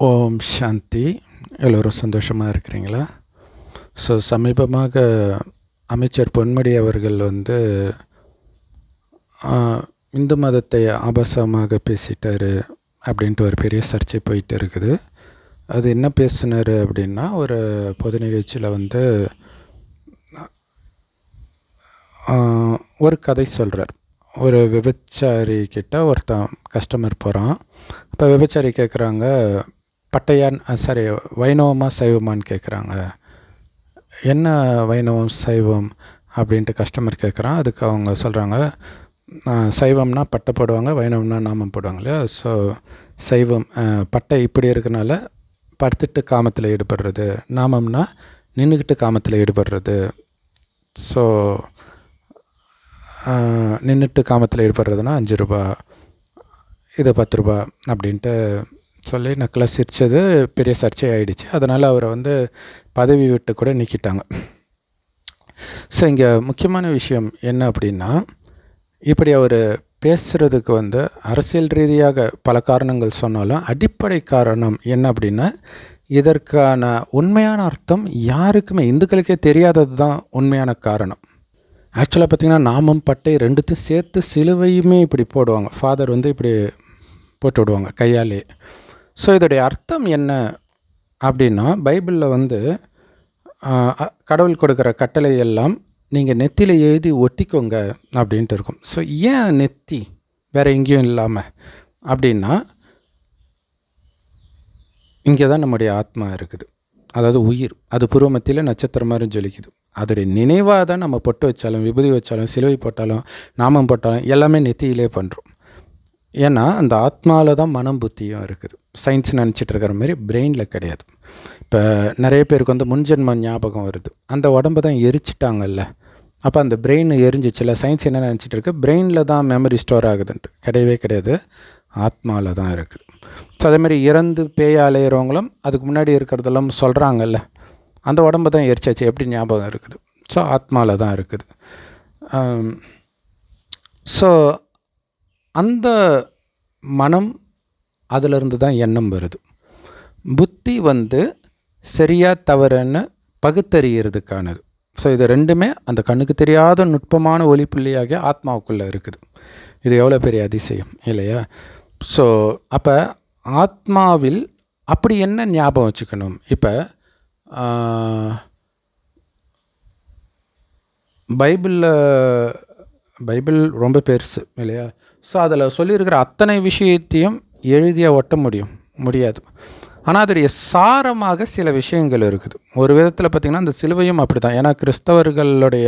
ஓம் சாந்தி. எல்லோரும் சந்தோஷமாக இருக்கிறீங்களா? ஸோ சமீபமாக அமைச்சர் பொன்மடி அவர்கள் வந்து இந்து மதத்தை ஆபாசமாக பேசிட்டாரு அப்படின்ட்டு ஒரு பெரிய சர்ச்சை போயிட்டு இருக்குது. அது என்ன பேசினார் அப்படின்னா ஒரு பொது நிகழ்ச்சியில் வந்து ஒரு கதை சொல்கிறார் ஒரு விபச்சாரி கிட்ட ஒருத்தன் கஸ்டமர் போகிறான் இப்போ விபச்சாரி கேட்குறாங்க பட்டையான் சாரி வைணவமா சைவமான்னு கேட்குறாங்க என்ன வைணவம் சைவம் அப்படின்ட்டு கஸ்டமர் கேட்குறான் அதுக்கு அவங்க சொல்கிறாங்க சைவம்னா பட்டை போடுவாங்க வைணவம்னா நாமம் போடுவாங்க இல்லையா? ஸோ சைவம் பட்டை இப்படி இருக்கனால படுத்துட்டு காமத்தில் ஈடுபடுறது. நாமம்னா நின்றுக்கிட்டு காமத்தில் ஈடுபடுறது. ஸோ நின்றுட்டு காமத்தில் ஈடுபடுறதுனா அஞ்சு ரூபா இது பத்து ரூபா அப்படின்ட்டு சொல்லி நக்கலை சிரித்தது பெரிய சர்ச்சையாயிடுச்சு. அதனால் அவரை வந்து பதவி விட்டு கூட நீக்கிட்டாங்க. ஸோ இங்கே முக்கியமான விஷயம் என்ன அப்படின்னா இப்படி அவர் பேசுகிறதுக்கு வந்து அரசியல் ரீதியாக பல காரணங்கள் சொன்னாலும் அடிப்படை காரணம் என்ன அப்படின்னா இதற்கான உண்மையான அர்த்தம் யாருக்குமே இந்துக்களுக்கே தெரியாதது தான் உண்மையான காரணம். ஆக்சுவலாக பார்த்திங்கன்னா நாமம் பட்டை ரெண்டுத்தையும் சேர்த்து சிலுவையுமே இப்படி போடுவாங்க. ஃபாதர் வந்து இப்படி போட்டு விடுவாங்க கையாலே. ஸோ இதோடைய அர்த்தம் என்ன அப்படின்னா பைபிளில் வந்து கடவுள் கொடுக்குற கட்டளை எல்லாம் நீங்கள் நெத்தியில் எழுதி ஒட்டிக்கோங்க அப்படின்ட்டு இருக்கும். ஸோ ஏன் நெத்தி வேறு எங்கேயும் இல்லாமல் அப்படின்னா இங்கே தான் நம்முடைய ஆத்மா இருக்குது. அதாவது உயிர். அது புருவமத்தியில் நட்சத்திரம் மாதிரி ஜொலிக்குது. அதோடைய நினைவாக தான் நம்ம பொட்டு வச்சாலும் விபூதி வச்சாலும் சிலுவை போட்டாலும் நாமம் போட்டாலும் எல்லாமே நெத்தியிலே பண்ணுறோம் ஏன்னா அந்த ஆத்மாவில் தான் மனம் புத்தியும் இருக்குது. சயின்ஸ் நினச்சிட்டு இருக்கிற மாதிரி பிரெயினில் கிடையாது. இப்போ நிறைய பேருக்கு வந்து முன்ஜென்ம ஞாபகம் வருது. அந்த உடம்ப தான் எரிச்சிட்டாங்கல்ல. அப்போ அந்த பிரெயின் எரிஞ்சிச்சுல. சயின்ஸ் என்ன நினச்சிட்டு இருக்கு பிரெயினில் தான் மெமரி ஸ்டோர் ஆகுதுன்ட்டு. கிடையவே கிடையாது. ஆத்மாவில் தான் இருக்குது ஸோ அதேமாதிரி இறந்து பேய் அலையிறவங்களும் அதுக்கு முன்னாடி இருக்கிறதெல்லாம் சொல்கிறாங்கல்ல அந்த உடம்ப தான் எரிச்சாச்சு. எப்படி ஞாபகம் இருக்குது? ஸோ ஆத்மாவில் தான் இருக்குது. Um, ஸோ அந்த மனம் அதிலிருந்து தான் எண்ணம் வருது. புத்தி வந்து சரியா தவறுன்னு பகுத்தறியறதுக்கானது. ஸோ இது ரெண்டுமே அந்த கண்ணுக்கு தெரியாத நுட்பமான ஒளிப்புள்ளியாக ஆத்மாவுக்குள்ளே இருக்குது. இது எவ்வளோ பெரிய அதிசயம் இல்லையா? ஸோ அப்போ ஆத்மாவில் அப்படி என்ன ஞாபகம் வச்சுக்கணும்? இப்போ பைபிளில் பைபிள் ரொம்ப பெருசு இல்லையா? ஸோ அதில் சொல்லியிருக்கிற அத்தனை விஷயத்தையும் எழுதிய ஒட்ட முடியும். முடியாது. ஆனால் அதோடைய சாரமாக சில விஷயங்கள் இருக்குது. ஒரு விதத்தில் பார்த்திங்கன்னா அந்த சிலுவையும் அப்படி தான் ஏன்னா கிறிஸ்தவர்களுடைய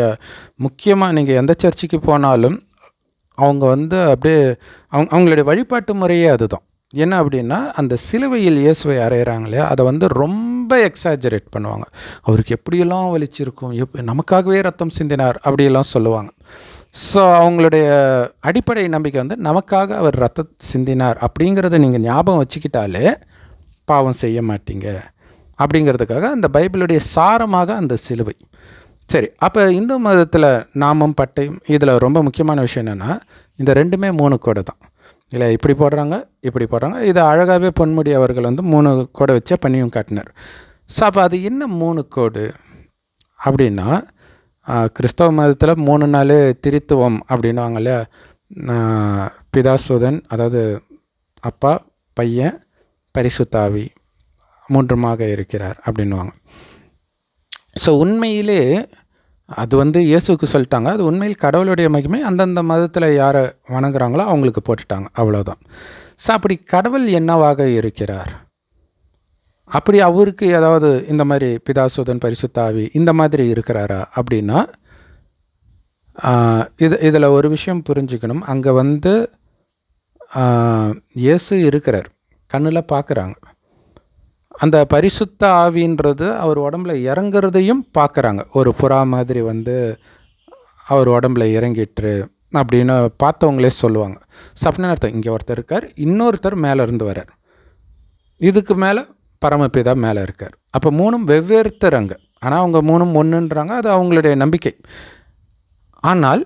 முக்கியமாக நீங்கள் எந்த சர்ச்சுக்கு போனாலும் அவங்க வந்து அப்படியே அவங்க அவங்களுடைய வழிபாட்டு முறையே அதுதான். என்ன அப்படின்னா அந்த சிலுவையில் இயேசுவை அறையிறாங்க இல்லையா? அதை வந்து ரொம்ப எக்ஸாஜரேட் பண்ணுவாங்க. அவருக்கு எப்படியெல்லாம் வலிச்சிருக்கும்? எப் நமக்காகவே ரத்தம் சிந்தினார் அப்படியெல்லாம் சொல்லுவாங்க. ஸோ அவங்களுடைய அடிப்படை நம்பிக்கை வந்து நமக்காக அவர் ரத்தம் சிந்தினார் அப்படிங்கிறத நீங்கள் ஞாபகம் வச்சுக்கிட்டாலே பாவம் செய்ய மாட்டீங்க. அப்படிங்கிறதுக்காக அந்த பைபிளுடைய சாரமாக அந்த சிலுவை. சரி அப்போ இந்து மதத்தில் நாமம் பட்டையும் இதில் ரொம்ப முக்கியமான விஷயம் என்னென்னா இந்த ரெண்டுமே மூணு கோடை தான். இல்லை இப்படி போடுறாங்க இப்படி போடுறாங்க. இதை அழகாகவே பொன்முடி அவர்கள் வந்து மூணு கோடை வச்சே பண்ணியும் காட்டினார். ஸோ அப்போ அது என்ன மூணு கோடு? அப்படின்னா கிறிஸ்தவ மதத்தில் மூணு நாள் திரித்துவம் அப்படின்னுவாங்க இல்லையா பிதாசுதன் அதாவது அப்பா பையன் பரிசுத்தாவி மூன்றுமாக இருக்கிறார் அப்படின்னுவாங்க. ஸோ உண்மையிலே அது வந்து இயேசுக்கு சொல்லிட்டாங்க. அது உண்மையில் கடவுளுடைய மகிமை. அந்தந்த மதத்தில் யாரை வணங்குறாங்களோ அவங்களுக்கு போட்டுட்டாங்க. அவ்வளோதான் ஸோ அப்படி கடவுள் என்னவாக இருக்கிறார்? அப்படி அவருக்கு ஏதாவது இந்த மாதிரி பிதாசுதன் பரிசுத்தாவி இந்த மாதிரி இருக்கிறாரா அப்படின்னா இது இதில் ஒரு விஷயம் புரிஞ்சுக்கணும். அங்கே வந்து இயேசு இருக்கிறார். கண்ணில் பார்க்குறாங்க அந்த பரிசுத்த ஆவின்றது அவர் உடம்புல இறங்குறதையும் பார்க்குறாங்க ஒரு புறா மாதிரி வந்து அவர் உடம்புல இறங்கிட்டுரு அப்படின்னு பார்த்தவங்களே சொல்லுவாங்க. சப்ன அர்த்தம் இங்கே ஒருத்தர் இருக்கார் இன்னொருத்தர் மேலே இருந்து வரார் இதுக்கு மேலே பரமபிதா மேலே இருக்கார். அப்போ மூணும் வெவ்வேறுத்தராங்க ஆனால் அவங்க மூணும் ஒன்றுன்றாங்க அது அவங்களுடைய நம்பிக்கை. ஆனால்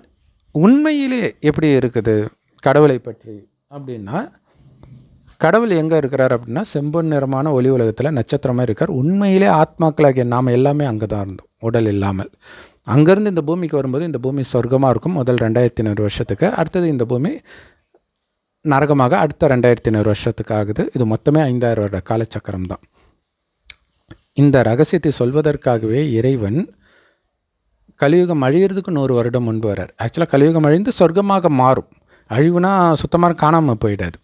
உண்மையிலே எப்படி இருக்குது கடவுளை பற்றி அப்படின்னா கடவுள் எங்கே இருக்கிறார் அப்படின்னா செம்பொன் நிறமான ஒளி உலகத்தில் நட்சத்திரமாக இருக்கார். உண்மையிலே ஆத்மாக்களாகிய நாம் எல்லாமே அங்கே தான் இருந்தோம் உடல் இல்லாமல். அங்கேருந்து இந்த பூமிக்கு வரும்போது இந்த பூமி சொர்க்கமாக இருக்கும். முதல் ரெண்டாயிரத்தி ஐநூறு வருஷத்துக்கு. அடுத்தது இந்த பூமி நரகமாக அடுத்த ரெண்டாயிரத்தி ஐநூறு வருஷத்துக்கு ஆகுது இது மொத்தமே ஐந்தாயிரம் வருட காலச்சக்கரம் தான் இந்த ரகசியத்தை சொல்வதற்காகவே இறைவன் கலியுகம் அழியிறதுக்கு நூறு வருடம் முன்பு வரார். ஆக்சுவலாக கலியுகம் அழிந்து சொர்க்கமாக மாறும். அழிவுனா சுத்தமாக காணாமல் போயிடாது.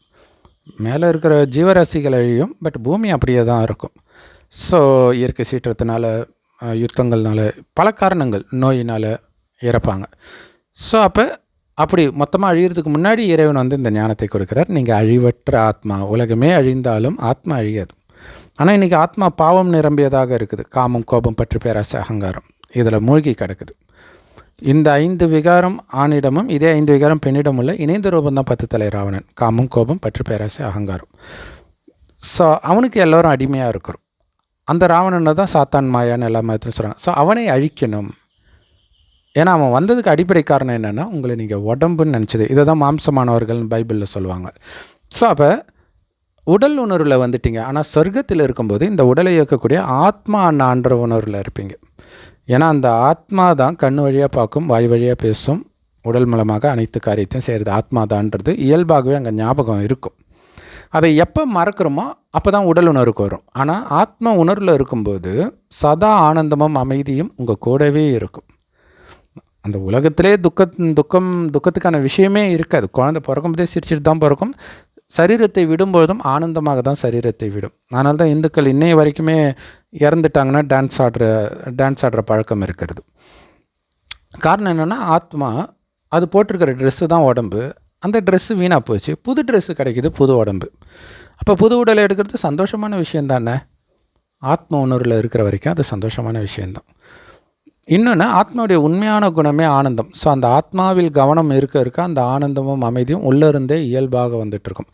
மேலே இருக்கிற ஜீவராசிகள் அழியும் பட் பூமி அப்படியே தான் இருக்கும். ஸோ இயற்கை சீற்றத்தினால யுத்தங்கள்னால பல காரணங்கள் நோயினால் இறப்பாங்க. ஸோ அப்போ அப்படி மொத்தமாக அழியிறதுக்கு முன்னாடி இறைவன் வந்து இந்த ஞானத்தை கொடுக்குறார். நீங்கள் அழிவற்ற ஆத்மா உலகமே அழிந்தாலும் ஆத்மா அழியாது. ஆனால் இன்றைக்கி ஆத்மா பாவம் நிரம்பியதாக இருக்குது. காமம் கோபம் பற்று பேராசை அகங்காரம். இதில் மூழ்கி கிடக்குது. இந்த ஐந்து விகாரம் ஆணிடமும் இதே ஐந்து விகாரம் பெண்ணிடம் உள்ள இணைந்த ரூபம் தான் பத்து தலை ராவணன். காமம் கோபம் பற்று பேராசை அகங்காரம். ஸோ அவனுக்கு எல்லோரும் அடிமையாக இருக்கிறோம். அந்த ராவணனை தான் சாத்தான் மாயான்னு எல்லா மதத்திலும் சொல்கிறாங்க ஸோ அவனை அழிக்கணும். ஏன்னா அவன் வந்ததுக்கு அடிப்படை காரணம் என்னென்னா உங்களை நீங்கள் உடம்புன்னு நினச்சது. இதை தான் மாம்சமானவர்கள்னு பைபிளில் சொல்லுவாங்க. ஸோ அப்போ உடல் உணர்வில் வந்துட்டீங்க. ஆனால் சொர்க்கத்தில் இருக்கும்போது இந்த உடலை இயக்கக்கூடிய ஆத்மா அண்ணான்ற உணர்வில் இருப்பீங்க. ஏன்னா அந்த ஆத்மா தான் கண் வழியாக பார்க்கும் வாய் வழியாக பேசும் உடல் மூலமாக அனைத்து காரியத்தையும் செய்கிறது ஆத்மா தான்றது இயல்பாகவே அங்கே ஞாபகம் இருக்கும். அதை எப்போ மறக்கிறோமோ அப்போ தான் உடல் உணர்வுக்கு வரும். ஆனால் ஆத்மா உணர்வில் இருக்கும்போது சதா ஆனந்தமும் அமைதியும் உங்கள் கூடவே இருக்கும். அந்த உலகத்திலே துக்க துக்கம் துக்கத்துக்கான விஷயமே இருக்காது. குழந்தை பிறக்கும்போதே சிரிச்சிட்டு தான் பிறக்கும். சரீரத்தை விடும்போதும் ஆனந்தமாக தான் சரீரத்தை விடும். அதனால தான் இந்துக்கள் இன்னைய வரைக்குமே இறந்துட்டாங்கன்னா டான்ஸ் ஆடுற டான்ஸ் ஆடுற பழக்கம் இருக்கிறது. காரணம் என்னென்னா ஆத்மா அது போட்டிருக்கிற ட்ரெஸ்ஸு தான் உடம்பு. அந்த ட்ரெஸ்ஸு வீணாக போச்சு. புது ட்ரெஸ்ஸு கிடைக்குது புது உடம்பு. அப்போ புது உடலை எடுக்கிறது சந்தோஷமான விஷயம் தானே ஆத்ம உணர்வில் இருக்கிற வரைக்கும் அது சந்தோஷமான விஷயந்தான் இன்னொன்று ஆத்மாவுடைய உண்மையான குணமே ஆனந்தம். ஸோ அந்த ஆத்மாவில் கவனம் இருக்க இருக்க அந்த ஆனந்தமும் அமைதியும் உள்ளே இருந்தே இயல்பாக வந்துட்டுருக்கும்.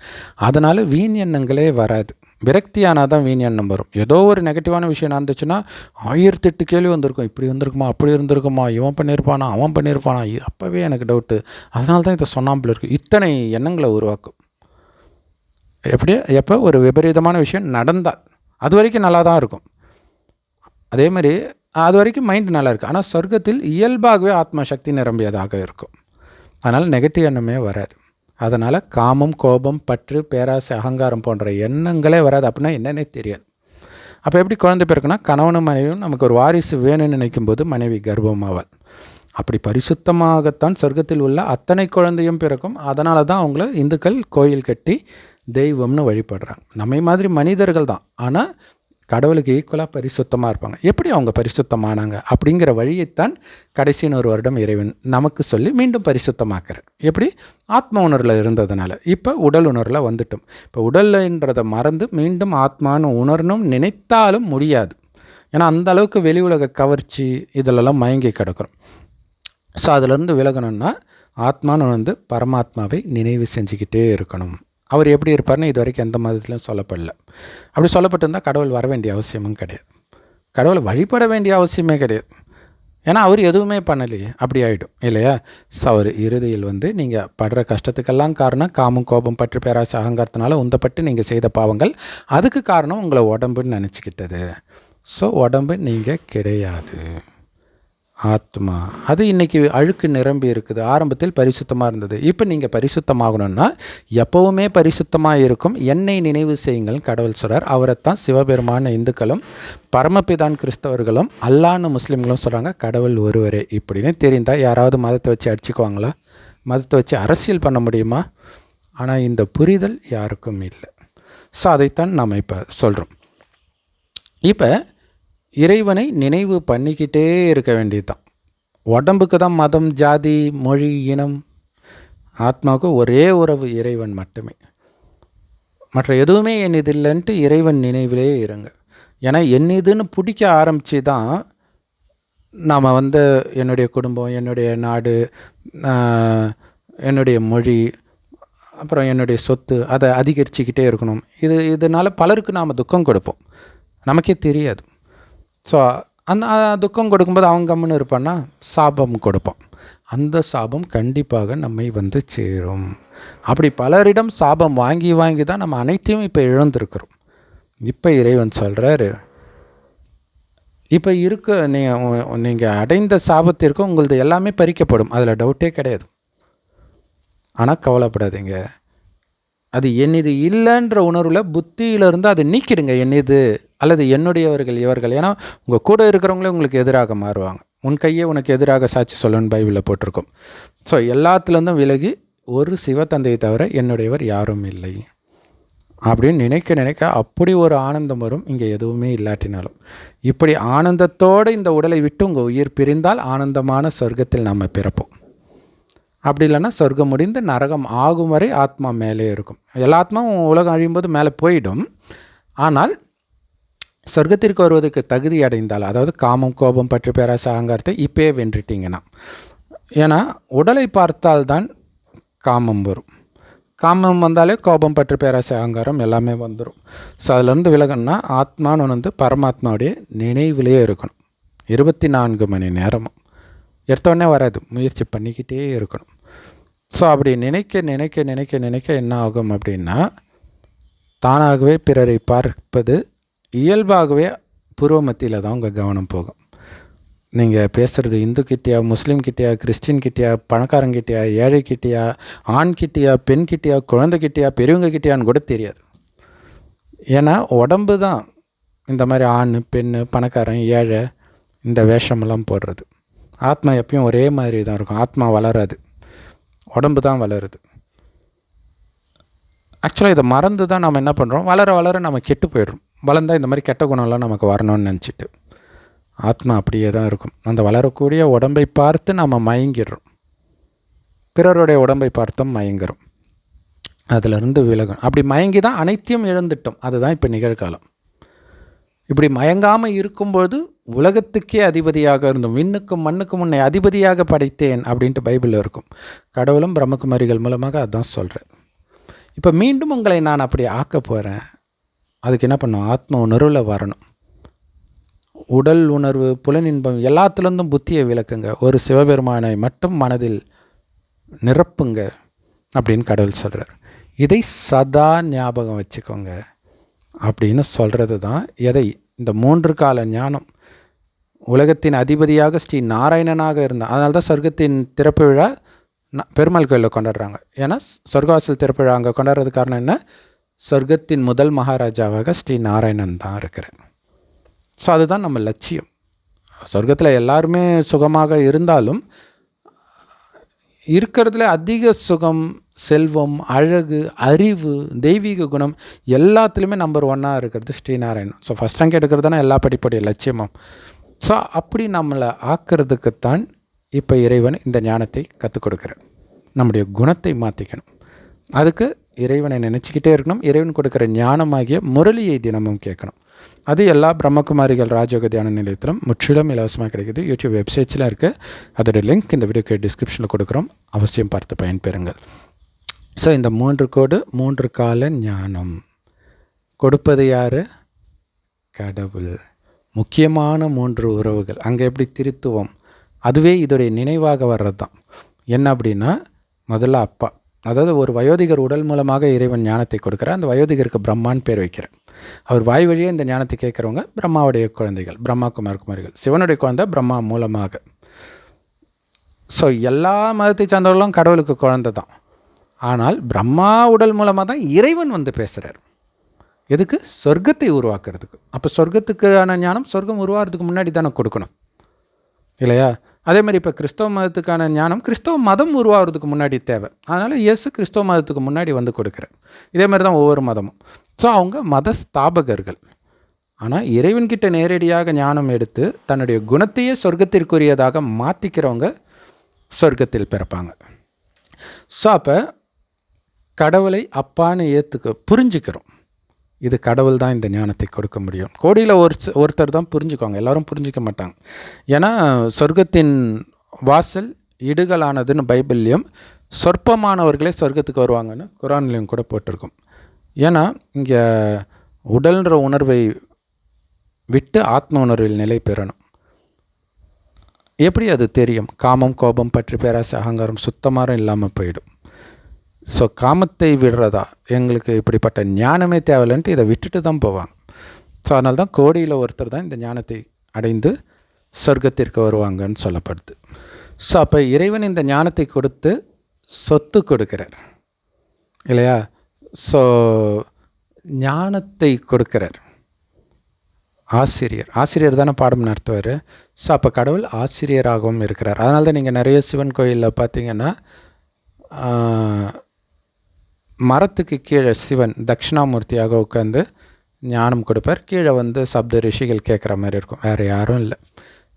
அதனால் வீண் எண்ணங்களே வராது. விரக்தியானால் தான் வீண் எண்ணம் வரும். ஏதோ ஒரு நெகட்டிவான விஷயம் நடந்துச்சுன்னா ஆயிரத்தெட்டு கேள்வி வந்திருக்கும். இப்படி வந்திருக்குமா அப்படி இருந்திருக்குமா இவன் பண்ணியிருப்பானா அவன் பண்ணியிருப்பானா அப்போவே எனக்கு டவுட்டு அதனால தான் இதை சொன்னாம்பில் இருக்குது இத்தனை எண்ணங்களை உருவாக்கும். எப்படி எப்போ ஒரு விபரீதமான விஷயம் நடந்தால் அது வரைக்கும் நல்லா தான் இருக்கும். அதே மாதிரி அது வரைக்கும் மைண்ட் நல்லா இருக்குது ஆனால் சொர்க்கத்தில் இயல்பாகவே ஆத்மா சக்தி நிரம்பியதாக இருக்கும். அதனால் நெகட்டிவ் எண்ணமே வராது. அதனால் காமம் கோபம் பற்று பேராசை அகங்காரம் போன்ற எண்ணங்களே வராது அப்படின்னா என்னன்னே தெரியாது. அப்போ எப்படி குழந்தை பிறக்குன்னா கணவனும் மனைவியும் நமக்கு ஒரு வாரிசு வேணும்னு நினைக்கும் போது மனைவி கர்ப்பமாவார் அப்படி பரிசுத்தமாகத்தான் சொர்க்கத்தில் உள்ள அத்தனை குழந்தையும் பிறக்கும். அதனால தான் அவங்கள இந்துக்கள் கோயில் கட்டி தெய்வம்னு வழிபடுறாங்க. நம்மை மாதிரி மனிதர்கள் தான். ஆனால் கடவுளுக்கு ஈக்குவலாக பரிசுத்தமாக இருப்பாங்க. எப்படி அவங்க பரிசுத்தமானாங்க? அப்படிங்கிற வழியைத்தான் கடைசின்னு ஒரு வருடம் இறைவன் நமக்கு சொல்லி மீண்டும் பரிசுத்தமாக்குறார். எப்படி? ஆத்ம உணர்வில் இருந்ததுனால. இப்போ உடல் உணர்வில் வந்துட்டோம். இப்போ உடல்ன்றதை மறந்து மீண்டும் ஆத்மான்னு உணரணும் நினைத்தாலும் முடியாது. ஏன்னா அந்த அளவுக்கு வெளி உலக கவர்ச்சி இதிலெல்லாம் மயங்கி கிடக்கிறோம். ஸோ அதிலிருந்து விலகணும்னா ஆத்மான்னு வந்து பரமாத்மாவை நினைவு செஞ்சுக்கிட்டே இருக்கணும். அவர் எப்படி இருப்பார்னு இது வரைக்கும் எந்த மதத்துலையும் சொல்லப்படல. அப்படி சொல்லப்பட்டிருந்தால் கடவுள் வர வேண்டிய அவசியமும் கிடையாது. கடவுளை வழிபட வேண்டிய அவசியமே கிடையாது. ஏன்னா அவர் எதுவுமே பண்ணலையே. அப்படி ஆகிடும் இல்லையா? ஸோ அவர் இறுதியில் வந்து நீங்கள் படுற கஷ்டத்துக்கெல்லாம் காரணம் காமம் கோபம் பற்று பேராசி அகங்காரத்தினால உந்தப்பட்டு நீங்கள் செய்த பாவங்கள். அதுக்கு காரணம் உங்களை உடம்புன்னு நினச்சிக்கிட்டது. ஸோ உடம்பு நீங்கள் கிடையாது. ஆத்மா. அது இன்றைக்கி அழுக்கு நிரம்பி இருக்குது. ஆரம்பத்தில் பரிசுத்தமாக இருந்தது. இப்போ நீங்கள் பரிசுத்தமாகணும்னா எப்போவுமே பரிசுத்தமாக இருக்கும். என்னை நினைவு செய்யுங்கள் கடவுள் சொல்கிறார் அவரைத்தான் சிவபெருமான இந்துக்களும் பரமபிதான் கிறிஸ்தவர்களும் அல்லான்னு முஸ்லீம்களும் சொல்கிறாங்க கடவுள் ஒருவரே. இப்படின்னு தெரிந்தால் யாராவது மதத்தை வச்சு அடிச்சுக்குவாங்களா? மதத்தை வச்சு அரசியல் பண்ண முடியுமா? ஆனால் இந்த புரிதல் யாருக்கும் இல்லை. ஸோ அதைத்தான் நாம் இப்போ சொல்கிறோம் இப்போ இறைவனை நினைவு பண்ணிக்கிட்டே இருக்க வேண்டியதுதான். உடம்புக்கு தான் மதம் ஜாதி மொழி இனம். ஆத்மாவுக்கு ஒரே உறவு இறைவன் மட்டுமே. மற்ற எதுவுமே என் இது இல்லைன்ட்டு இறைவன் நினைவிலே இருங்க. ஏன்னா என் இதுன்னு பிடிக்க ஆரம்பித்து தான் நாம் வந்து என்னுடைய குடும்பம் என்னுடைய நாடு என்னுடைய மொழி அப்புறம் என்னுடைய சொத்து அதை அதிகரிச்சுக்கிட்டே இருக்கணும். இது இதனால் பலருக்கு நாம் துக்கம் கொடுப்போம். நமக்கே தெரியாது. ஸோ அந்த துக்கம் கொடுக்கும்போது அவங்க கம்முன்னு இருப்பான்னா சாபம் கொடுப்போம் அந்த சாபம் கண்டிப்பாக நம்மை வந்து சேரும். அப்படி பலரிடம் சாபம் வாங்கி வாங்கி தான் நம்ம அனைத்தையும் இப்போ இழந்திருக்கிறோம். இப்போ இறைவன் சொல்கிறாரு இப்போ இருக்க நீங்கள் நீங்கள் அடைந்த சாபத்திற்கு உங்களது எல்லாமே பறிக்கப்படும். அதில் டவுட்டே கிடையாது. ஆனால் கவலைப்படாதீங்க. அது என்னது இல்லைன்ற உணர்வில் புத்தியிலிருந்து அதை நீக்கிடுங்க என்னது. அல்லது என்னுடையவர்கள் இவர்கள். ஏன்னா உங்கள் கூட இருக்கிறவங்களே உங்களுக்கு எதிராக மாறுவாங்க. உன் கையே உனக்கு எதிராக சாட்சி சொல்லணும்னு பைபிளில் போட்டிருக்கும். ஸோ எல்லாத்துலேருந்தும் விலகி ஒரு சிவத்தந்தையை தவிர என்னுடையவர் யாரும் இல்லை. அப்படின்னு நினைக்க நினைக்க அப்படி ஒரு ஆனந்தம் வரும் இங்கே எதுவுமே இல்லாட்டினாலும். இப்படி ஆனந்தத்தோடு இந்த உடலை விட்டு உங்கள் உயிர் பிரிந்தால் ஆனந்தமான சொர்க்கத்தில் நம்ம பிறப்போம். அப்படி இல்லைன்னா சொர்க்கம் முடிந்து நரகம் ஆகும் வரை ஆத்மா மேலே இருக்கும். எல்லா ஆத்மாவும் உலகம் அழியும்போது மேலே போயிடும். ஆனால் சொர்க்கத்திற்கு வருவதற்கு தகுதி அடைந்தால் அதாவது காமம் கோபம் பற்றி பேராசை அகங்காரத்தை இப்போயே வென்றுட்டிங்கன்னா ஏன்னா உடலை பார்த்தால்தான் காமம் வரும். காமம் வந்தாலே கோபம் பற்றி பேராசை அகங்காரம் எல்லாமே வந்துடும் ஸோ அதுலேருந்து விலகணும்னா ஆத்மான்னு வந்து பரமாத்மாவுடைய நினைவிலேயே இருக்கணும். இருபத்தி நான்கு மணி நேரமும். எடுத்தோடனே வராது முயற்சி பண்ணிக்கிட்டே இருக்கணும். ஸோ அப்படி நினைக்க நினைக்க நினைக்க நினைக்க என்ன ஆகும் அப்படின்னா தானாகவே பிறரை பார்ப்பது இயல்பாகவே பூர்வ மத்தியில் தான் உங்கள் கவனம் போகும். நீங்கள் பேசுகிறது இந்து கிட்டேயா முஸ்லீம் கிட்டேயா கிறிஸ்டின் கிட்டேயா பணக்காரங்கிட்டேயா ஏழை கிட்டேயா ஆண் கிட்டேயா பெண் கிட்டேயா குழந்தை கிட்டேயா பெரியவங்க கிட்டேயான்னு கூட தெரியாது. ஏன்னா உடம்பு தான் இந்த மாதிரி ஆண் பெண் பணக்காரன் ஏழை இந்த வேஷமெல்லாம் போடுறது. ஆத்மா எப்பயும் ஒரே மாதிரி தான் இருக்கும். ஆத்மா வளராது. உடம்பு தான் வளருது. ஆக்சுவலாக இதை மறந்து தான் நம்ம என்ன பண்ணுறோம் வளர வளர நம்ம கெட்டு போயிடுறோம். வளர்ந்தால் இந்த மாதிரி கெட்ட குணம்லாம் நமக்கு வரணும்னு நினச்சிட்டு ஆத்மா அப்படியே தான் இருக்கும். அந்த வளரக்கூடிய உடம்பை பார்த்து நம்ம மயங்கிடுறோம். பிறருடைய உடம்பை பார்த்தும் மயங்குறோம். அதிலிருந்து விலகும் அப்படி மயங்கி தான் அனைத்தையும் இழந்துட்டோம். அதுதான் இப்போ நிகழ்காலம். இப்படி மயங்காமல் இருக்கும்போது உலகத்துக்கே அதிபதியாக இருந்தோம். விண்ணுக்கும் மண்ணுக்கும் முன்னே அதிபதியாக படைத்தேன் அப்படின்ட்டு பைபிளில் இருக்கும். கடவுளும் பிரம்மகுமாரிகள் மூலமாக அதான் சொல்கிறேன் இப்போ மீண்டும் உங்களை நான் அப்படி ஆக்க போகிறேன் அதுக்கு என்ன பண்ணும்? ஆத்ம உணர்வில் வரணும். உடல் உணர்வு புலனின்பம் எல்லாத்துலேருந்தும் புத்தியை விளக்குங்க. ஒரு சிவபெருமானை மட்டும் மனதில் நிரப்புங்க அப்படின்னு கடவுள் சொல்கிறார் இதை சதா ஞாபகம் வச்சுக்கோங்க அப்படின்னு சொல்கிறது தான் எதை? இந்த மூன்று கால ஞானம். உலகத்தின் அதிபதியாக ஸ்ரீ நாராயணனாக இருந்தான் அதனால தான் சொர்க்கத்தின் திறப்பு விழா பெருமாள் கோயிலில் கொண்டாடுறாங்க. ஏன்னா சொர்க்கவாசல் திறப்பு விழா அங்கே கொண்டாடுறது காரணம் என்ன? சொர்க்கத்தின் முதல் மகாராஜாவாக ஸ்ரீ நாராயணன் தான் இருக்கிறார். ஸோ அதுதான் நம்ம லட்சியம். சொர்க்கத்தில் எல்லாருமே சுகமாக இருந்தாலும் இருக்கிறதுல அதிக சுகம் செல்வம் அழகு அறிவு தெய்வீக குணம் எல்லாத்துலேயுமே நம்பர் ஒன்னாக இருக்கிறது ஸ்ரீநாராயணன். ஸோ ஃபஸ்ட் ரேங்க் எடுக்கிறது தானே எல்லா படிப்புடைய லட்சியமும். ஸோ அப்படி நம்மளை ஆக்கிறதுக்குத்தான் இப்போ இறைவன் இந்த ஞானத்தை கற்றுக் கொடுக்குறார். நம்முடைய குணத்தை மாற்றிக்கணும் அதுக்கு இறைவனை நினச்சிக்கிட்டே இருக்கணும். இறைவன் கொடுக்குற ஞானமாகிய முரளியை தினமும் கேட்கணும். அது எல்லா பிரம்மகுமாரிகள் ராஜயோக தியான நிலையத்திலும் முற்றிலும் இலவசமாக கிடைக்குது. யூடியூப் வெப்சைட்ஸில் இருக்குது அதோடய லிங்க் இந்த வீடியோக்கு டிஸ்கிரிப்ஷனில் கொடுக்குறோம். அவசியம் பார்த்து பயன்பெறுங்கள். ஸோ இந்த மூன்று கோடு மூன்று கால ஞானம். கொடுப்பது யார்? கடவுள். முக்கியமான மூன்று உறவுகள். அங்கே எப்படி திருத்துவம்? அதுவே இதோடைய நினைவாக வர்றது தான் என்ன அப்படின்னா முதல்ல அப்பா. அதாவது ஒரு வயோதிகர் உடல் மூலமாக இறைவன் ஞானத்தை கொடுக்குறார். அந்த வயோதிகருக்கு பிரம்மான்னு பேர் வைக்கிறார். அவர் வாய் வழியே இந்த ஞானத்தை கேட்குறவங்க பிரம்மாவுடைய குழந்தைகள் பிரம்மா குமார் குமாரிகள் சிவனுடைய குழந்தை பிரம்மா மூலமாக. ஸோ எல்லா மதத்தை சார்ந்தவர்களும் கடவுளுக்கு குழந்தை தான். ஆனால் பிரம்மா உடல் மூலமாக தான் இறைவன் வந்து பேசுகிறார் எதுக்கு? சொர்க்கத்தை உருவாக்குறதுக்கு. அப்போ சொர்க்கத்துக்கான ஞானம் சொர்க்கம் உருவாகிறதுக்கு முன்னாடி தானே கொடுக்கணும். இல்லையா? அதே மாதிரி இப்போ கிறிஸ்தவ மதத்துக்கான ஞானம் கிறிஸ்தவ மதம் உருவாகிறதுக்கு முன்னாடி தேவை. அதனால் இயேசு கிறிஸ்தவ மதத்துக்கு முன்னாடி வந்து கொடுக்குறார். இதே மாதிரி தான் ஒவ்வொரு மதமும். ஸோ அவங்க மத ஸ்தாபகர்கள் ஆனால் இறைவன்கிட்ட நேரடியாக ஞானம் எடுத்து தன்னுடைய குணத்தையே சொர்க்கத்திற்குரியதாக மாற்றிக்கிறவங்க சொர்க்கத்தில் பிறப்பாங்க. ஸோ அப்போ கடவுளை அப்பான்னு ஏற்றுக்க புரிஞ்சுக்கிறோம். இது கடவுள் தான் இந்த ஞானத்தை கொடுக்க முடியும். கோடியில் ஒரு ஒருத்தர் தான் புரிஞ்சுக்குவாங்க. எல்லோரும் புரிஞ்சிக்க மாட்டாங்க. ஏன்னா சொர்க்கத்தின் வாசல் இடுகளானதுன்னு பைபிள்லேயும் சொற்பமானவர்களே சொர்க்கத்துக்கு வருவாங்கன்னு குரான்லேயும் கூட போட்டிருக்கும். ஏன்னா இங்கே உடல்ன்ற உணர்வை விட்டு ஆத்ம உணர்வில் நிலை பெறணும். எப்படி அது தெரியும்? காமம் கோபம் பற்றி பேராசை அகங்காரம் சுத்தமாக இல்லாமல் போயிடும். ஸோ காமத்தை விடுறதா? எங்களுக்கு இப்படிப்பட்ட ஞானமே தேவையில்லைன்ட்டு இதை விட்டுட்டு தான் போவாங்க. ஸோ அதனால தான் கோடியில் ஒருத்தர் தான் இந்த ஞானத்தை அடைந்து சொர்க்கத்திற்கு வருவாங்கன்னு சொல்லப்படுது. ஸோ அப்போ இறைவன் இந்த ஞானத்தை கொடுத்து சொத்து கொடுக்கிறார். இல்லையா? ஸோ ஞானத்தை கொடுக்கிறார். ஆசிரியர். ஆசிரியர் தானே பாடம் நடத்துவார். ஸோ அப்போ கடவுள் ஆசிரியராகவும் இருக்கிறார். அதனால தான் நீங்கள் நிறைய சிவன் கோயிலில் பார்த்தீங்கன்னா மரத்துக்கு கீழே சிவன் தட்சிணாமூர்த்தியாக உட்காந்து ஞானம் கொடுப்பார். கீழே வந்து சப்த ரிஷிகள் கேட்குற மாதிரி இருக்கும். வேறு யாரும் இல்லை.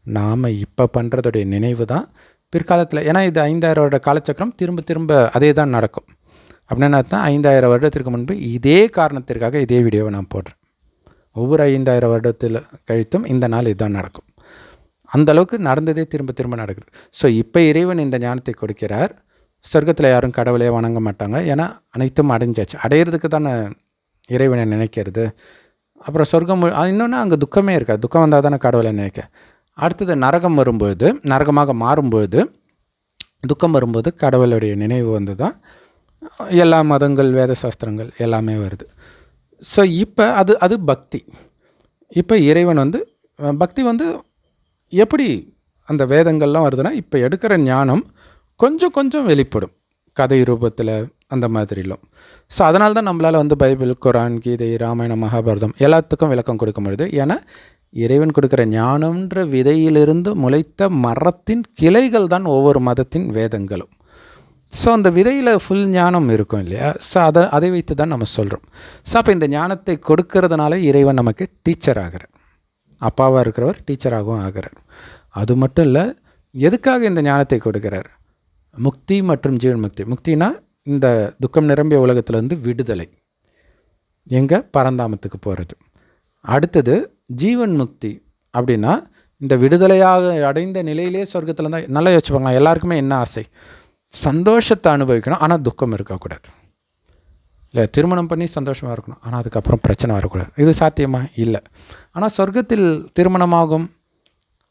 நாம் இப்போ பண்ணுறதுடைய நினைவு தான் பிற்காலத்தில். ஏன்னா இது ஐந்தாயிரம் வருட காலச்சக்கரம். திரும்ப திரும்ப அதே தான் நடக்கும். அப்படின்னா தான் ஐந்தாயிரம் வருடத்திற்கு முன்பு இதே காரணத்திற்காக இதே வீடியோவை நான் போடுறேன். ஒவ்வொரு ஐந்தாயிரம் வருடத்தில் கழித்தும் இந்த நாள் இதுதான் நடக்கும். அந்த அளவுக்கு நடந்ததே திரும்ப திரும்ப நடக்குது. ஸோ இப்போ இறைவன் இந்த ஞானத்தை கொடுக்கிறார். சொர்க்கத்தில் யாரும் கடவுளே வணங்க மாட்டாங்க. ஏன்னா அனைத்தும் அடைஞ்சாச்சு. அடையிறதுக்கு தானே இறைவனை நினைக்கிறது. அப்புறம் சொர்க்கம் இன்னொன்று அங்கே துக்கமே இருக்காது. துக்கம் வந்தால் தானே கடவுளை நினைக்க. அடுத்தது நரகம் வரும்பொழுது நரகமாக மாறும்பொழுது துக்கம் வரும்போது கடவுளுடைய நினைவு வந்து தான் எல்லா மதங்கள் வேத சாஸ்திரங்கள் எல்லாமே வருது. ஸோ இப்போ அது அது பக்தி. இப்போ இறைவன் வந்து பக்தி வந்து எப்படி அந்த வேதங்கள்லாம் வருதுன்னா இப்போ எடுக்கிற ஞானம் கொஞ்சம் கொஞ்சம் வெளிப்படும். கதை ரூபத்தில் அந்த மாதிரிலும். ஸோ அதனால தான் நம்மளால் வந்து பைபிள் குரான் கீதை ராமாயணம் மகாபாரதம் எல்லாத்துக்கும் விளக்கம் கொடுக்க முடியுது ஏன்னா இறைவன் கொடுக்குற ஞானம்ன்ற விதையிலிருந்து முளைத்த மரத்தின் கிளைகள் தான் ஒவ்வொரு மதத்தின் வேதங்களும். ஸோ அந்த விதையில் ஃபுல் ஞானம் இருக்கும் இல்லையா? ஸோ அதை அதை வைத்து தான் நம்ம சொல்கிறோம் ஸோ அப்போ இந்த ஞானத்தை கொடுக்கறதுனால இறைவன் நமக்கு டீச்சர் ஆகிறார். அப்பாவாக இருக்கிறவர் டீச்சராகவும் ஆகிறார். அது மட்டும் இல்லை எதுக்காக இந்த ஞானத்தை கொடுக்கிறார்? முக்தி மற்றும் ஜீவன் முக்தி. முக்தினா இந்த துக்கம் நிரம்பிய உலகத்திலேருந்து விடுதலை. எங்கே? பரந்தாமத்துக்கு போகிறது அடுத்தது ஜீவன் முக்தி அப்படின்னா இந்த விடுதலையாக அடைந்த நிலையிலே சொர்க்கத்தில் தான் நல்லா யோசிச்சுப்பாங்க எல்லாருக்குமே என்ன ஆசை? சந்தோஷத்தை அனுபவிக்கணும். ஆனால் துக்கம் இருக்கக்கூடாது. இல்லை திருமணம் பண்ணி சந்தோஷமாக இருக்கணும். ஆனால் அதுக்கப்புறம் பிரச்சனை வரக்கூடாது. இது சாத்தியமாக இல்லை. ஆனால் சொர்க்கத்தில் திருமணமாகும்.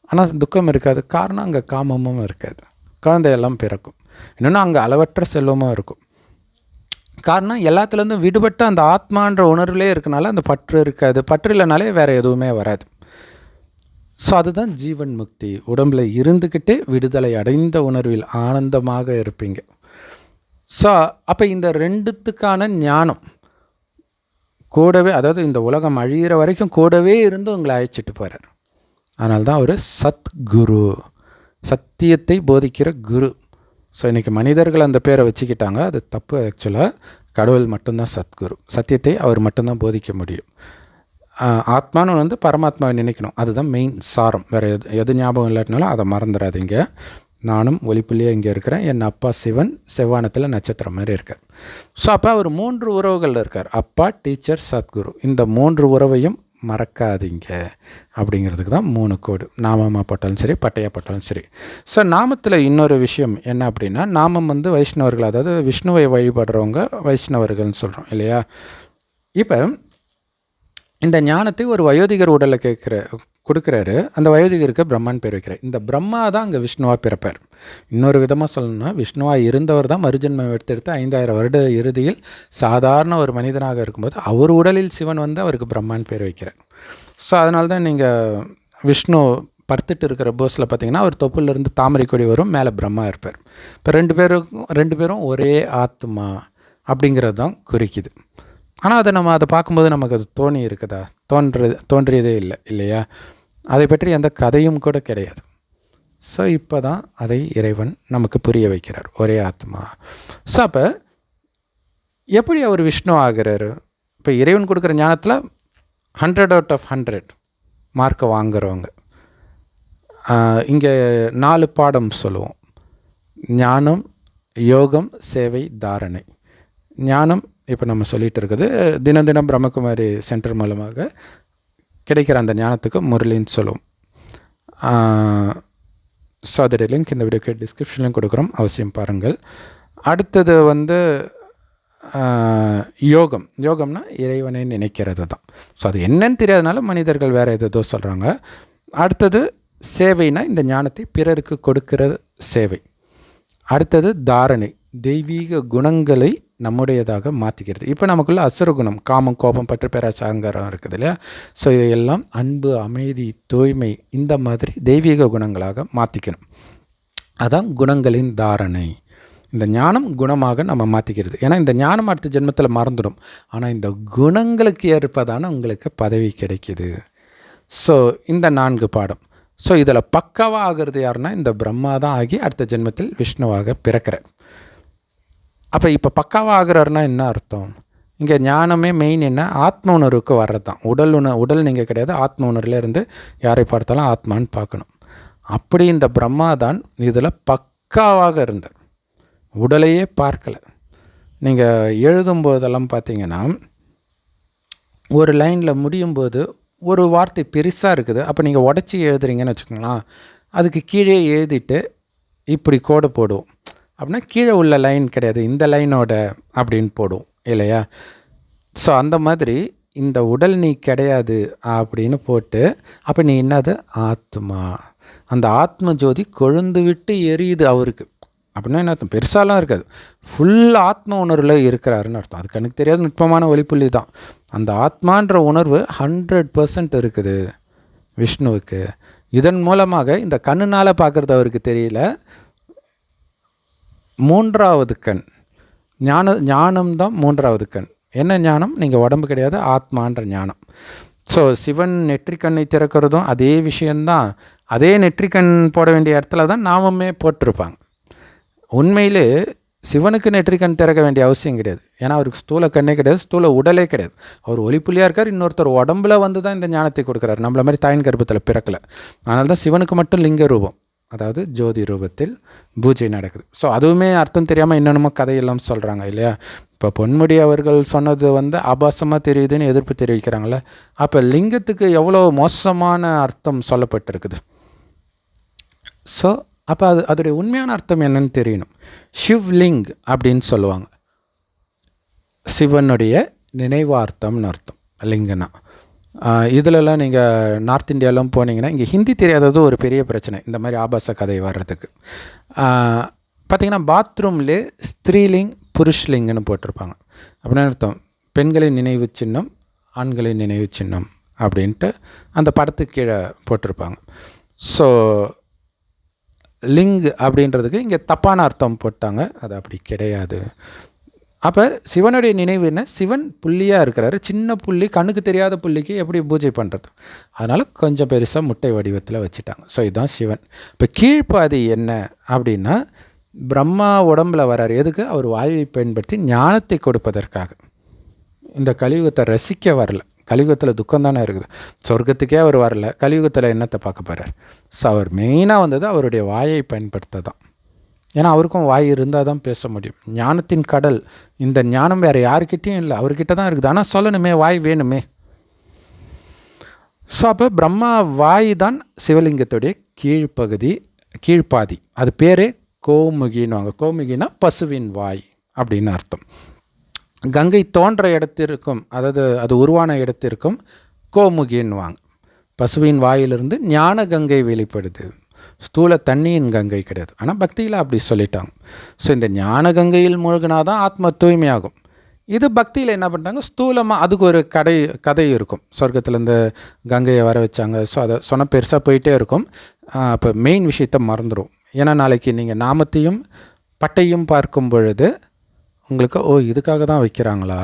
ஆனால் துக்கம் இருக்காது. காரணம் அங்கே காமமும் இருக்காது. குழந்தையெல்லாம் பிறக்கும். இன்னொன்று அங்கே அளவற்ற செல்வமும் இருக்கும். காரணம் எல்லாத்துலேருந்தும் விடுபட்ட அந்த ஆத்மான்ற உணர்விலே இருக்கனால அந்த பற்று இருக்காது. பற்று இல்லைனாலே வேறு எதுவுமே வராது. ஸோ அதுதான் ஜீவன் முக்தி. உடம்புல இருந்துக்கிட்டே விடுதலை அடைந்த உணர்வில் ஆனந்தமாக இருப்பீங்க. ஸோ அப்போ இந்த ரெண்டுத்துக்கான ஞானம் கூடவே அதாவது இந்த உலகம் அழியிற வரைக்கும் கூடவே இருந்து உங்களை அழைச்சிட்டு போகிறார் அதனால்தான் அவர் சத்குரு. சத்தியத்தை போதிக்கிற குரு. ஸோ இன்றைக்கி மனிதர்கள் அந்த பேரை வச்சுக்கிட்டாங்க. அது தப்பு ஆக்சுவலாக கடவுள் மட்டும்தான் சத்குரு. சத்தியத்தை அவர் மட்டும்தான் போதிக்க முடியும். ஆத்மானு வந்து பரமாத்மாவை நினைக்கணும். அதுதான் மெயின் சாரம். வேறு எது எது ஞாபகம் இல்லாட்டினாலும் அதை மறந்துடாதீங்க. நானும் ஒளிப்புள்ளியே இங்கே இருக்கிறேன். என் அப்பா சிவன் செவ்வானத்தில் நட்சத்திரம் மாதிரி இருக்கார். ஸோ அப்போ அவர் மூன்று உறவுகள் இருக்கார். அப்பா டீச்சர் சத்குரு. இந்த மூன்று உறவையும் மறக்காதீங்க. அப்படிங்கிறதுக்கு தான் மூணு கோடு. நாமமாக போட்டாலும் சரி பட்டையாக போட்டாலும் சரி. ஸோ நாமத்தில் இன்னொரு விஷயம் என்ன அப்படின்னா நாமம் வந்து வைஷ்ணவர்கள் அதாவது விஷ்ணுவை வழிபடுறவங்க வைஷ்ணவர்கள்னு சொல்கிறோம் இல்லையா? இப்போ இந்த ஞானத்தை ஒரு வயோதிகர் உடலில் கேட்குற கொடுக்குறாரு. அந்த வயோதிகருக்கு பிரம்மான் பேர் வைக்கிறார். இந்த பிரம்மா தான் அங்கே விஷ்ணுவாக பிறப்பார். இன்னொரு விதமாக சொல்லணும்னா விஷ்ணுவாக இருந்தவர் தான் மறுஜென்மம் எடுத்தெடுத்து ஐந்தாயிரம் வருட இறுதியில் சாதாரண ஒரு மனிதனாக இருக்கும்போது அவர் உடலில் சிவன் வந்து அவருக்கு பிரம்மான் பேர் வைக்கிறார். ஸோ அதனால தான் நீங்கள் விஷ்ணு படுத்துட்டு இருக்கிற போஸில் பார்த்தீங்கன்னா அவர் தொப்புலேருந்து தாமரை கொடி வரும் மேலே பிரம்மா இருப்பார். இப்போ ரெண்டு பேரும் ரெண்டு பேரும் ஒரே ஆத்மா அப்படிங்கிறது தான் குறிக்குது. ஆனால் அதை நம்ம அதை பார்க்கும்போது நமக்கு அது தோணி இருக்குதா? தோன்று தோன்றியதே இல்லை இல்லையா? அதை பற்றி எந்த கதையும் கூட கிடையாது. ஸோ இப்போ தான் அதை இறைவன் நமக்கு புரிய வைக்கிறார் ஒரே ஆத்மா. ஸோ அப்போ எப்படி அவர் விஷ்ணு ஆகிறாரு? இப்போ இறைவன் கொடுக்குற ஞானத்தில் ஹண்ட்ரட் அவுட் ஆஃப் ஹண்ட்ரட் மார்க்கை வாங்குறவங்க. இங்கே நாலு பாடம் சொல்லுவோம். ஞானம் யோகம் சேவை தாரணை. ஞானம் இப்போ நம்ம சொல்லிகிட்டு இருக்குது தினம் தினம் பிரம்மகுமாரி சென்டர் மூலமாக கிடைக்கிற அந்த ஞானத்துக்கு முரளின்னு சொல்லுவோம். ஸோ அதோடைய லிங்க் இந்த வீடியோக்கு டிஸ்கிரிப்ஷன்லையும் கொடுக்குறோம். அவசியம் பாருங்கள். அடுத்தது வந்து யோகம். யோகம்னா இறைவனை நினைக்கிறது தான். ஸோ அது என்னன்னு தெரியாதனால மனிதர்கள் வேறு எதோ சொல்கிறாங்க அடுத்தது சேவைனா இந்த ஞானத்தை பிறருக்கு கொடுக்கிற சேவை. அடுத்தது தாரணை. தெய்வீக குணங்களை நம்முடையதாக மாற்றிக்கிறது இப்போ நமக்குள்ள அசுர குணம் காமம் கோபம் பற்று பேராசை அகங்காரம் இருக்குது இல்லையா? ஸோ இதையெல்லாம் அன்பு அமைதி தூய்மை இந்த மாதிரி தெய்வீக குணங்களாக மாற்றிக்கணும் அதான் குணங்களின் தாரணை. இந்த ஞானம் குணமாக நம்ம மாற்றிக்கிறது ஏன்னா இந்த ஞானம் அடுத்த ஜென்மத்தில் மறந்துடும். ஆனால் இந்த குணங்களுக்கு ஏற்பதான உங்களுக்கு பதவி கிடைக்கிது. ஸோ இந்த நான்கு பாடம். ஸோ இதில் பக்காவாக ஆகிறது யாருன்னா இந்த பிரம்மா தான் ஆகி அடுத்த ஜென்மத்தில் விஷ்ணுவாக பிறக்கிறார். அப்போ இப்போ பக்காவாக ஆகிறாருன்னா என்ன அர்த்தம்? இங்கே ஞானமே மெயின் என்ன? ஆத்ம உணர்வுக்கு வர்றது தான் உடல் உண உடல் நீங்கள் கிடையாது. ஆத்ம உணர்வுலேருந்து யாரை பார்த்தாலும் ஆத்மான்னு பார்க்கணும். அப்படி இந்த பிரம்மா தான் இதில் பக்காவாக இருந்தார். உடலையே பார்க்கலை. நீங்கள் எழுதும்போதெல்லாம் பார்த்தீங்கன்னா ஒரு லைனில் முடியும் போது ஒரு வார்த்தை பெருசாக இருக்குது. அப்போ நீங்கள் உடச்சி எழுதுறீங்கன்னு வச்சுக்கோங்களேன். அதுக்கு கீழே எழுதிட்டு இப்படி கோடு போடுவோம். அப்படின்னா கீழே உள்ள லைன் கிடையாது. இந்த லைனோட அப்படின்னு போடுவோம். இல்லையா? ஸோ அந்த மாதிரி இந்த உடல் நீ கிடையாது அப்படின்னு போட்டு அப்போ நீ என்னது? ஆத்மா. அந்த ஆத்ம ஜோதி கொழுந்து விட்டு எரியுது அவருக்கு. அப்படின்னா என்ன அர்த்தம்? பெருசாலாம் இருக்காது. ஃபுல் ஆத்ம உணர்வில் இருக்கிறாருன்னு அர்த்தம். அது கணக்கு தெரியாத நுட்பமான ஒளிப்புள்ளி தான். அந்த ஆத்மான்ற உணர்வு ஹண்ட்ரட் பர்சன்ட் இருக்குது விஷ்ணுவுக்கு. இதன் மூலமாக இந்த கண்ணுனால் பார்க்குறது அவருக்கு தெரியல. மூன்றாவது கண். ஞான ஞானம்தான் மூன்றாவது கண். என்ன ஞானம்? நீங்கள் உடம்பு கிடையாது ஆத்மான்ற ஞானம். ஸோ சிவன் நெற்றிக்கண்ணை திறக்கிறதும் அதே விஷயந்தான் அதே நெற்றிக்கண் போட வேண்டிய இடத்துல தான் நாமமே போட்டிருப்பாங்க. உண்மையிலே சிவனுக்கு நெற்றிக்கண் திறக்க வேண்டிய அவசியம் கிடையாது. ஏன்னா அவருக்கு ஸ்தூல கண்ணே கிடையாது ஸ்தூல உடலே கிடையாது. அவர் ஒளிப்புள்ளியாக இருக்கார் இன்னொருத்தர் உடம்புல வந்து தான் இந்த ஞானத்தை கொடுக்குறாரு. நம்மள மாதிரி தாயின் கர்ப்பத்தில் பிறக்கலை. அதனால தான் சிவனுக்கு மட்டும் லிங்க ரூபம். அதாவது ஜோதி ரூபத்தில் பூஜை நடக்குது. ஸோ அதுவுமே அர்த்தம் தெரியாமல் என்னென்னமோ கதையெல்லாம் சொல்கிறாங்க இல்லையா? இப்போ பொன்முடி அவர்கள் சொன்னது வந்து ஆபாசமாக தெரியுதுன்னு எதிர்ப்பு தெரிவிக்கிறாங்களே அப்போ லிங்கத்துக்கு எவ்வளோ மோசமான அர்த்தம் சொல்லப்பட்டிருக்குது? ஸோ அப்போ அது அதோடைய உண்மையான அர்த்தம் என்னன்னு தெரியணும். ஷிவ்லிங் அப்படின்னு சொல்லுவாங்க. சிவனுடைய நினைவார்த்தம்னு அர்த்தம் லிங்கனா. இதிலெல்லாம் நீங்கள் நார்த் இந்தியாலாம் போனீங்கன்னா இங்கே ஹிந்தி தெரியாதது ஒரு பெரிய பிரச்சனை இந்த மாதிரி ஆபாச கதை வர்றதுக்கு. பார்த்திங்கன்னா பாத்ரூம்லே ஸ்திரீலிங் புருஷ்லிங்னு போட்டிருப்பாங்க. அப்படின்னு அர்த்தம். பெண்களின் நினைவு சின்னம் ஆண்களின் நினைவு சின்னம் அப்படின்ட்டு அந்த படத்துக்கு கீழே போட்டிருப்பாங்க. ஸோ லிங் அப்படின்றதுக்கு இங்கே தப்பான அர்த்தம் போட்டாங்க. அது அப்படி கிடையாது. அப்போ சிவனுடைய நினைவு என்ன? சிவன் புள்ளியாக இருக்கிறாரு. சின்ன புள்ளி கண்ணுக்கு தெரியாத புள்ளிக்கு எப்படி பூஜை பண்ணுறது அதனால் கொஞ்சம் பெருசாக முட்டை வடிவத்தில் வச்சுட்டாங்க. ஸோ இதுதான் சிவன். இப்போ கீழ்ப்பாதி என்ன அப்படின்னா பிரம்மா உடம்பில் வரார் எதுக்கு? அவர் வாயுவை பயன்படுத்தி ஞானத்தை கொடுப்பதற்காக. இந்த கலியுகத்தை ரசிக்க வரல. கலியுகத்தில் துக்கம் தானே இருக்குது. சொர்க்கத்துக்கே அவர் வரல. கலியுகத்தில் என்னத்தை பார்க்க போகிறார் ஸோ அவர் மெயினாக வந்தது அவருடைய வாயை பயன்படுத்த தான் ஏன்னா அவருக்கும் வாய் இருந்தால் தான் பேச முடியும். ஞானத்தின் கடல் இந்த ஞானம் வேறு யாருக்கிட்டேயும் இல்லை. அவர்கிட்ட தான் இருக்குது. ஆனால் சொல்லணுமே வாய் வேணுமே. ஸோ அப்போ பிரம்மா வாய் தான் சிவலிங்கத்துடைய கீழ்ப்பகுதி கீழ்ப்பாதி. அது பேரே கோமுகின்னுவாங்க கோமுகினா பசுவின் வாய் அப்படின்னு அர்த்தம். கங்கை தோன்ற இடத்திற்கும் அதாவது அது உருவான இடத்திற்கும் கோமுகின்னுவாங்க பசுவின் வாயிலிருந்து ஞான கங்கை வெளிப்படுது. ஸ்தூல தண்ணியின் கங்கை கிடையாது. ஆனால் பக்தியில் அப்படி சொல்லிட்டாங்க. ஸோ இந்த ஞான கங்கையில் மூழ்கினாதான் ஆத்ம தூய்மையாகும். இது பக்தியில் என்ன பண்ணிட்டாங்க? ஸ்தூலமாக அதுக்கு ஒரு கடை கதை இருக்கும். சொர்க்கத்தில் இந்த கங்கையை வர வச்சாங்க. ஸோ அதை சொன்ன பெருசாக போயிட்டே இருக்கும். அப்போ மெயின் விஷயத்த மறந்துடும் ஏன்னா நாளைக்கு நீங்கள் நாமத்தையும் பட்டையும் பார்க்கும் பொழுது உங்களுக்கு ஓ இதுக்காக தான் வைக்கிறாங்களா?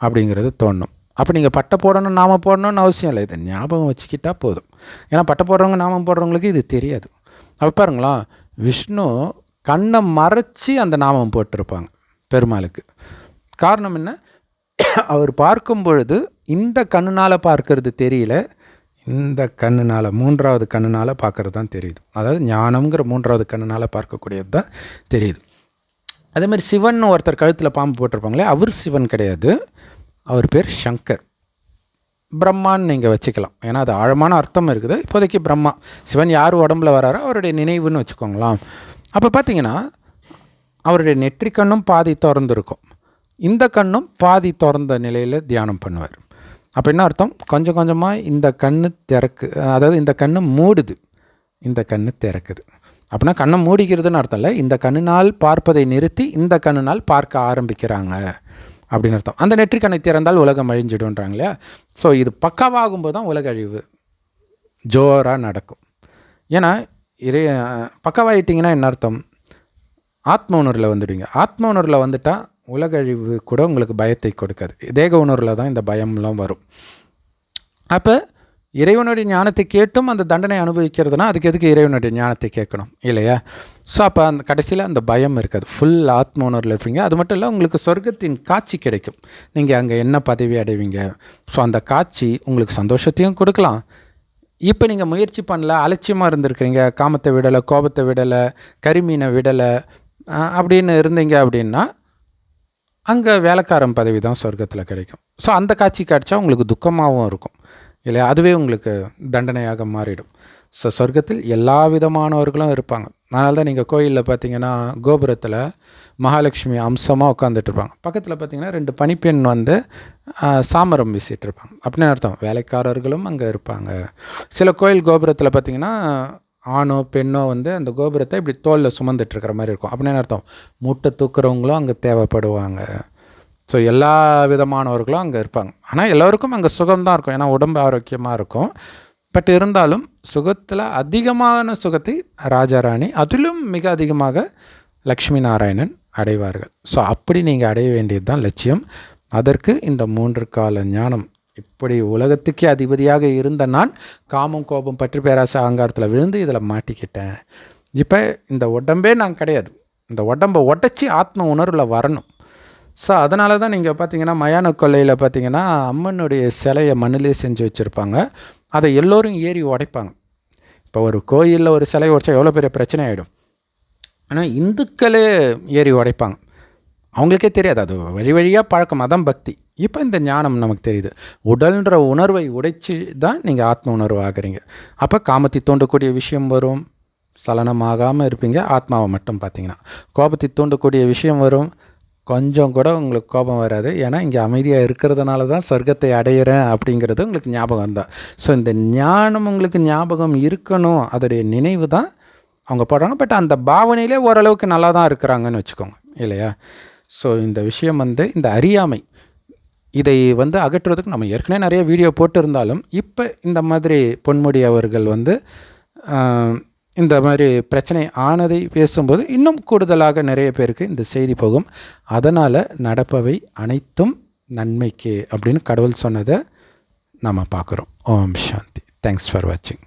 அப்படிங்கிறது தோணும். அப்போ நீங்கள் பட்டை போடணும் நாம போடணும்னு அவசியம் இல்லை. இதை ஞாபகம் வச்சுக்கிட்டா போதும். ஏன்னா பட்டை போடுறவங்க நாமம் போடுறவங்களுக்கு இது தெரியாது. அப்போ பாருங்களா விஷ்ணு கண்ணை மறைச்சி அந்த நாமம் போட்டிருப்பாங்க பெருமாளுக்கு. காரணம் என்ன? அவர் பார்க்கும் பொழுது இந்த கண்ணுனால் பார்க்கறது தெரியல இந்த கண்ணுனால் மூன்றாவது கண்ணுனால் பார்க்கறது தான் தெரியுது. அதாவது ஞானம்ங்கிற மூன்றாவது கண்ணுனால் பார்க்கக்கூடியது தான் தெரியுது. அதே மாதிரி சிவன் ஒருத்தர் கழுத்தில் பாம்பு போட்டிருப்பாங்களே அவர் சிவன் கிடையாது. அவர் பேர் சங்கர். பிரம்மான்னு நீங்கள் வச்சுக்கலாம். ஏன்னா அது ஆழமான அர்த்தம் இருக்குது. இப்போதைக்கு பிரம்மா. சிவன் யார் உடம்புல வராரோ அவருடைய நினைவுன்னு வச்சுக்கோங்களாம் அப்போ பார்த்தீங்கன்னா அவருடைய நெற்றி கண்ணும் பாதி திறந்துருக்கும். இந்த கண்ணும் பாதி திறந்த நிலையில் தியானம் பண்ணுவார். அப்போ என்ன அர்த்தம்? கொஞ்சம் கொஞ்சமாக இந்த கண்ணு திறக்கு அதாவது இந்த கண்ணு மூடுது. இந்த கண்ணு திறக்குது. அப்படின்னா கண்ணை மூடிக்கிறதுன்னு அர்த்தம் இல்லை. இந்த கண்ணினால் பார்ப்பதை நிறுத்தி இந்த கண்ணினால் பார்க்க ஆரம்பிக்கிறாங்க. அப்படின்னு அர்த்தம். அந்த நெற்றிக்கணை திறந்தால் உலகம் அழிஞ்சிடும்ன்றாங்க இல்லையா ஸோ இது பக்காவாகும்போது தான் உலக அழிவு ஜோராக நடக்கும். ஏன்னா இறை பக்கவாயிட்டிங்கன்னா என்ன அர்த்தம்? ஆத்ம உணர்வில் வந்துடுவீங்க. ஆத்ம உணர்வில் வந்துட்டால் உலக அழிவு கூட உங்களுக்கு பயத்தை கொடுக்காது. தேக உணர்வில் தான் இந்த பயம்லாம் வரும். அப்போ இறைவனுடைய ஞானத்தை கேட்டும் அந்த தண்டனை அனுபவிக்கிறதுனா அதுக்கு எதுக்கு இறைவனுடைய ஞானத்தை கேட்கணும்? இல்லையா? ஸோ அப்போ அந்த கடைசியில் அந்த பயம் இருக்காது. ஃபுல் ஆத்ம உணர்வில் இருப்பீங்க. அது மட்டும் இல்லை உங்களுக்கு சொர்க்கத்தின் காட்சி கிடைக்கும். நீங்கள் அங்கே என்ன பதவி அடைவீங்க? ஸோ அந்த காட்சி உங்களுக்கு சந்தோஷத்தையும் கொடுக்கலாம். இப்போ நீங்கள் முயற்சி பண்ணல அலட்சியமாக இருந்திருக்கிறீங்க. காமத்தை விடலை கோபத்தை விடலை கரிமீனை விடலை அப்படின்னு இருந்தீங்க அப்படின்னா அங்கே வேலைக்காரன் பதவி தான் சொர்க்கத்தில் கிடைக்கும். ஸோ அந்த காட்சி காட்சா உங்களுக்கு துக்கமாகவும் இருக்கும். இல்லையா? அதுவே உங்களுக்கு தண்டனையாக மாறிடும். ஸோ சொர்க்கத்தில் எல்லா விதமானவர்களும் இருப்பாங்க. அதனால தான் நீங்கள் கோயிலில் பார்த்தீங்கன்னா கோபுரத்தில் மகாலட்சுமி அம்சமாக உட்காந்துட்ருப்பாங்க பக்கத்தில் பார்த்தீங்கன்னா ரெண்டு பனிப்பெண் வந்து சாமரம் வீசிகிட்டு இருப்பாங்க அப்படின்னு அர்த்தம். வேலைக்காரர்களும் அங்கே இருப்பாங்க. சில கோயில் கோபுரத்தில் பார்த்தீங்கன்னா ஆணோ பெண்ணோ வந்து அந்த கோபுரத்தை இப்படி தோலில் சுமந்துட்டு இருக்கிற மாதிரி இருக்கும். அப்படின்னு அர்த்தம். மூட்டை தூக்குறவங்களும் அங்கே தேவைப்படுவாங்க. ஸோ எல்லா விதமானவர்களும் அங்கே இருப்பாங்க. ஆனால் எல்லோருக்கும் அங்கே சுகம்தான் இருக்கும். ஏன்னா உடம்பு ஆரோக்கியமாக இருக்கும். பட் இருந்தாலும் சுகத்தில் அதிகமான சுகத்தை ராஜாராணி அதிலும் மிக அதிகமாக லக்ஷ்மி நாராயணன் அடைவார்கள். ஸோ அப்படி நீங்கள் அடைய வேண்டியது தான் லட்சியம். அதற்கு இந்த மூன்று கால ஞானம். இப்படி உலகத்துக்கே அதிபதியாக இருந்த நான் காமம் கோபம் பற்றி பேராசை அகங்காரத்தில் விழுந்து இதில் மாட்டிக்கிட்டேன். இப்போ இந்த உடம்பே நான் கிடையாது. இந்த உடம்பை உடச்சி ஆத்ம உணர்வில் வரணும். ஸோ அதனால தான் நீங்கள் பார்த்தீங்கன்னா மயான கொள்ளையில் பார்த்தீங்கன்னா அம்மனுடைய சிலையை மண்ணிலே செஞ்சு வச்சுருப்பாங்க. அதை எல்லோரும் ஏறி உடைப்பாங்க. இப்போ ஒரு கோயிலில் ஒரு சிலை உடைச்சா எவ்வளோ பெரிய பிரச்சனை ஆகிடும் ஆனால் இந்துக்களே ஏறி உடைப்பாங்க. அவங்களுக்கே தெரியாது. அது வழி வழியாக பழக்கம் அதான் பக்தி. இப்போ இந்த ஞானம் நமக்கு தெரியுது. உடல்ன்ற உணர்வை உடைச்சி தான் நீங்கள் ஆத்ம உணர்வு ஆகிறீங்க. அப்போ காமத்தை தூண்டக்கூடிய விஷயம் வரும். சலனமாகாமல் இருப்பீங்க. ஆத்மாவை மட்டும் பார்த்தீங்கன்னா கோபத்தை தூண்டக்கூடிய விஷயம் வரும். கொஞ்சம் கூட உங்களுக்கு கோபம் வராது. ஏன்னா இங்கே அமைதியாக இருக்கிறதுனால தான் சொர்க்கத்தை அடையிறேன் அப்படிங்கிறது உங்களுக்கு ஞாபகம் தான் ஸோ இந்த ஞானம் உங்களுக்கு ஞாபகம் இருக்கணும். அதோடைய நினைவு தான் அவங்க போடுறாங்க. பட் அந்த பாவனையிலே ஓரளவுக்கு நல்லா தான் இருக்கிறாங்கன்னு வச்சுக்கோங்க. இல்லையா? ஸோ இந்த விஷயம் வந்து இந்த அறியாமை இதை வந்து அகற்றுறதுக்கு நம்ம ஏற்கனவே நிறைய வீடியோ போட்டிருந்தாலும் இப்போ இந்த மாதிரி பொன்முடி அவர்கள் வந்து இந்த மாதிரி பிரச்சனை ஆனதை பேசும்போது இன்னும் கூடுதலாக நிறைய பேருக்கு இந்த செய்தி போகும். அதனால் நடப்பவை அனைத்தும் நன்மைக்கு அப்படின்னு கடவுள் சொன்னதை நம்ம பார்க்குறோம். ஓம் சாந்தி. தேங்க்ஸ் ஃபார் வாட்சிங்